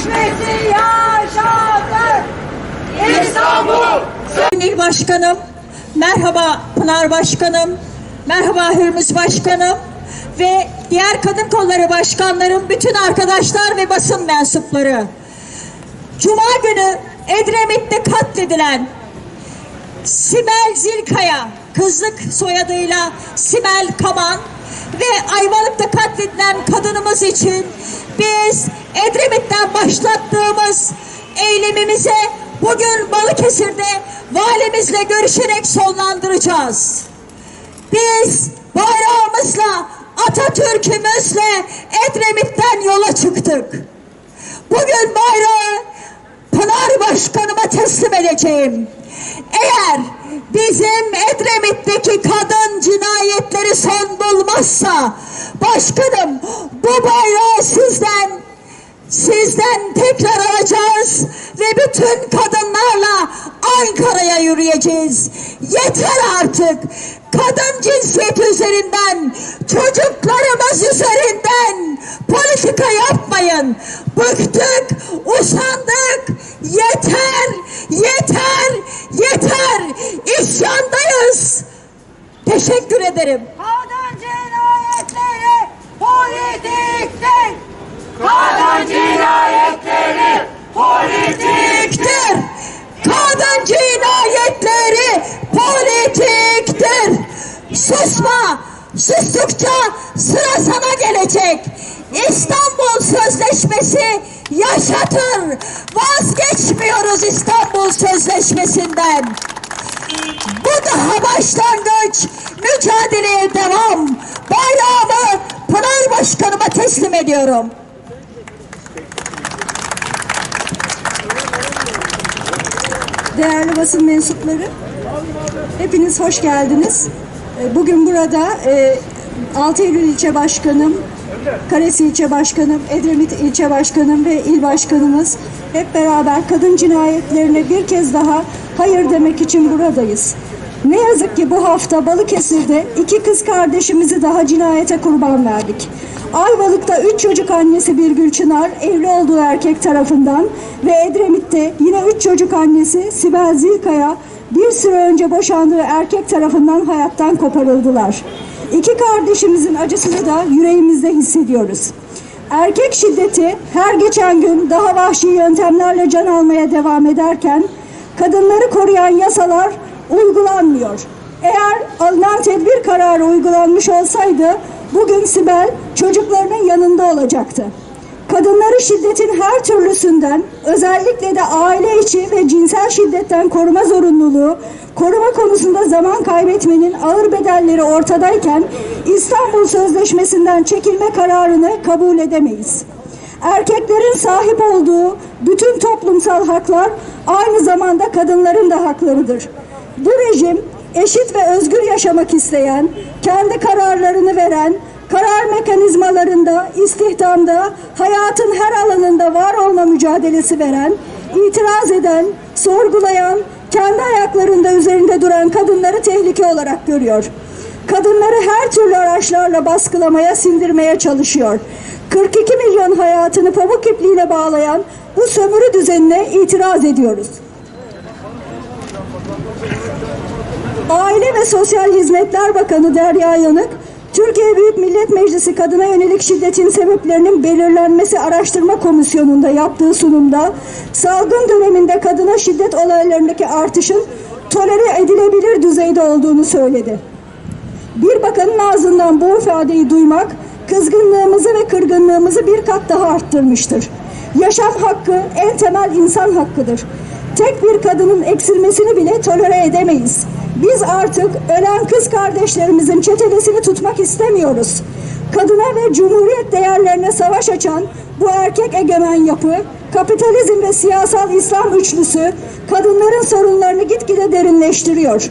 Sözleşmesi yaşadık. İstanbul. İl Başkanım, merhaba Pınar Başkanım, merhaba Hürmüz Başkanım ve diğer kadın kolları başkanlarım, bütün arkadaşlar ve basın mensupları. Cuma günü Edremit'te katledilen Sibel Zilkaya, kızlık soyadıyla Sibel Kaman ve Ayvalık'ta katledilen kadınımız için biz Edremit'ten başlattığımız eylemimize bugün Balıkesir'de valimizle görüşerek sonlandıracağız. Biz bayrağımızla, Atatürk'ümüzle Edremit'ten yola çıktık. Bugün bayrağı Pınar Başkanıma teslim edeceğim. Eğer bizim Edremit'teki kadın cinayetleri son bulmazsa başkanım bu bayrağı sizden sizden tekrar alacağız ve bütün kadınlarla Ankara'ya yürüyeceğiz. Yeter artık. Kadın cinsiyeti üzerinden, çocuklarımız üzerinden politika yapmayın. Bıktık, usandık. Yeter, yeter, yeter. İsyandayız. Teşekkür ederim. Kadın cinayetleri politiktir. Kadın cinayetleri politiktir. Kadın cinayetleri politiktir. Susma. Sustukça sıra sana gelecek. İstanbul Sözleşmesi yaşatır. Vazgeçmiyoruz İstanbul Sözleşmesi'nden. Bu daha başlangıç. Mücadeleye devam. Bayrağımı Pınar Başkanıma teslim ediyorum. Değerli basın mensupları, hepiniz hoş geldiniz. E, Bugün burada e, 6 Eylül ilçe başkanım, Karesi ilçe başkanım, Edremit ilçe başkanım ve il başkanımız hep beraber kadın cinayetlerine bir kez daha hayır demek için buradayız. Ne yazık ki bu hafta Balıkesir'de iki kız kardeşimizi daha cinayete kurban verdik. Ayvalık'ta üç çocuk annesi Birgül Çınar evli olduğu erkek tarafından ve Edremit'te yine üç çocuk annesi Sibel Zilkaya bir süre önce boşandığı erkek tarafından hayattan koparıldılar. İki kardeşimizin acısını da yüreğimizde hissediyoruz. Erkek şiddeti her geçen gün daha vahşi yöntemlerle can almaya devam ederken kadınları koruyan yasalar uygulanmıyor. Eğer alınan tedbir kararı uygulanmış olsaydı bugün Sibel çocuklarının yanında olacaktı. Kadınları şiddetin her türlüsünden özellikle de aile içi ve cinsel şiddetten koruma zorunluluğu, koruma konusunda zaman kaybetmenin ağır bedelleri ortadayken İstanbul Sözleşmesi'nden çekilme kararını kabul edemeyiz. Erkeklerin sahip olduğu bütün toplumsal haklar aynı zamanda kadınların da haklarıdır. Bu rejim eşit ve özgür yaşamak isteyen, kendi kararlarını veren, karar mekanizmalarında, istihdamda, hayatın her alanında var olma mücadelesi veren, itiraz eden, sorgulayan, kendi ayaklarında üzerinde duran kadınları tehlike olarak görüyor. Kadınları her türlü araçlarla baskılamaya, sindirmeye çalışıyor. 42 milyon hayatını pamuk ipliğine bağlayan bu sömürü düzenine itiraz ediyoruz. Aile ve Sosyal Hizmetler Bakanı Derya Yanık, Türkiye Büyük Millet Meclisi Kadına Yönelik Şiddetin Sebeplerinin Belirlenmesi Araştırma Komisyonu'nda yaptığı sunumda salgın döneminde kadına şiddet olaylarındaki artışın tolere edilebilir düzeyde olduğunu söyledi. Bir bakanın ağzından bu ifadeyi duymak kızgınlığımızı ve kırgınlığımızı bir kat daha arttırmıştır. Yaşam hakkı en temel insan hakkıdır. Tek bir kadının eksilmesini bile tolere edemeyiz. Biz artık ölen kız kardeşlerimizin çetelesini tutmak istemiyoruz. Kadına ve cumhuriyet değerlerine savaş açan bu erkek egemen yapı, kapitalizm ve siyasal İslam üçlüsü kadınların sorunlarını gitgide derinleştiriyor.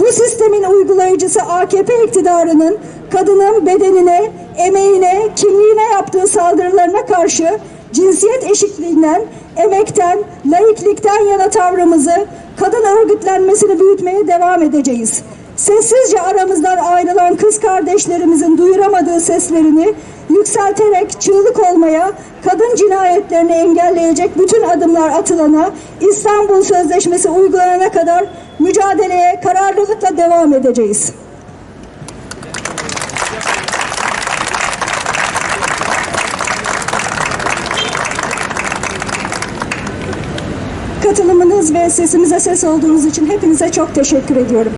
Bu sistemin uygulayıcısı AKP iktidarının kadının bedenine, emeğine, kimliğine yaptığı saldırılarına karşı cinsiyet eşitliğinden, emekten, laiklikten yana tavrımızı kadın örgütlenmesini büyütmeye devam edeceğiz. sessizce aramızdan ayrılan kız kardeşlerimizin duyuramadığı seslerini yükselterek çığlık olmaya, kadın cinayetlerini engelleyecek bütün adımlar atılana, İstanbul Sözleşmesi uygulanana kadar mücadeleye kararlılıkla devam edeceğiz. Katılımınız ve sesimize ses olduğunuz için hepinize çok teşekkür ediyorum.